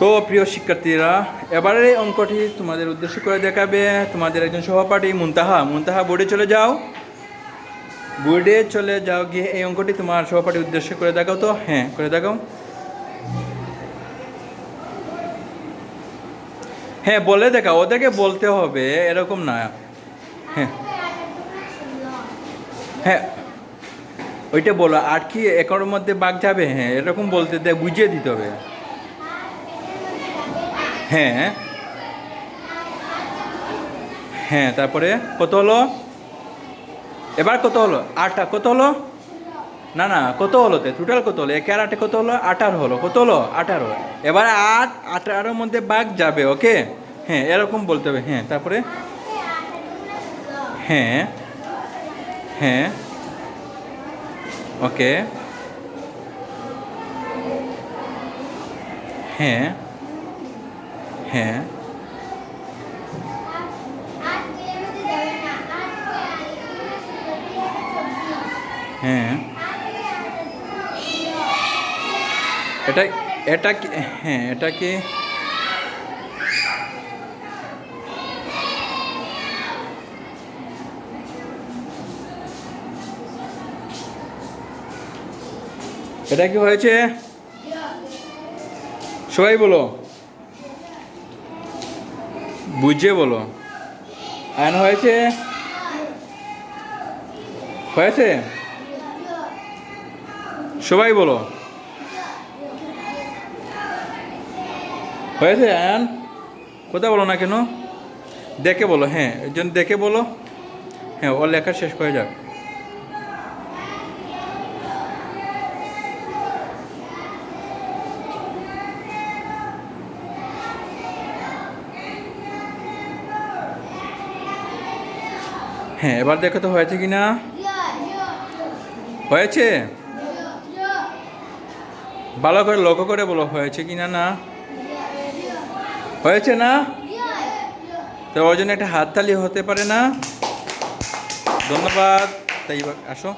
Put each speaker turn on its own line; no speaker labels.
তো প্রিয় শিক্ষার্থীরা এবারে এই অঙ্কটি তোমাদের উদ্দেশ্য করে দেখাবে। তোমাদের একজন সহপাঠী, মুনতাহা। মুনতাহা বোর্ডে চলে যাও। বোর্ডে চলে যাও গিয়ে এই অঙ্কটি তোমার সহপাঠী উদ্দেশ্য করে দেখাও তো। হ্যাঁ করে দেখাও। হ্যাঁ বলে দেখা ওদেরকে বলতে হবে, এরকম না। হ্যাঁ। হ্যাঁ। ওইটা বলো, আর কি একর মধ্যে বাঘ যাবে? হ্যাঁ এরকম বলতে বুঝিয়ে দিতে হবে। হ্যাঁ। হ্যাঁ তারপরে কত হলো? এবার কত হলো? আটটা কত হলো? না না, কত হলো তে? টোটাল কত হলো? একে আটে কত হলো? আঠারো হলো। কত হলো? আঠারো। এবার আট, আঠারোর মধ্যে বাঘ যাবে, ওকে? হ্যাঁ এরকম বলতে হবে। হ্যাঁ তারপরে? হ্যাঁ। হ্যাঁ। ওকে। হ্যাঁ। হ্যাঁ। হ্যাঁ। এটা এটা কি হ্যাঁ এটা কি? এটা কি হয়েছে? সবাই বলো। বুঝে বলো। আয়ন হয়েছে? হয়েছে? সবাই বলো। হয়েছে, আয়ান? কোথায় বলো না কেন? দেখে বলো হ্যাঁ একজন দেখে বলো। হ্যাঁ ও লেখা শেষ হয়ে যাক। হ্যাঁ এবার দেখো তো হয়েছে কি না হয়েছে? ভালো করে লক্ষ্য করে বলো, হয়েছে কি না? না হয়েছে না? তো ওর জন্য একটা হাততালি হতে পারে না? ধন্যবাদ। তাই আসো।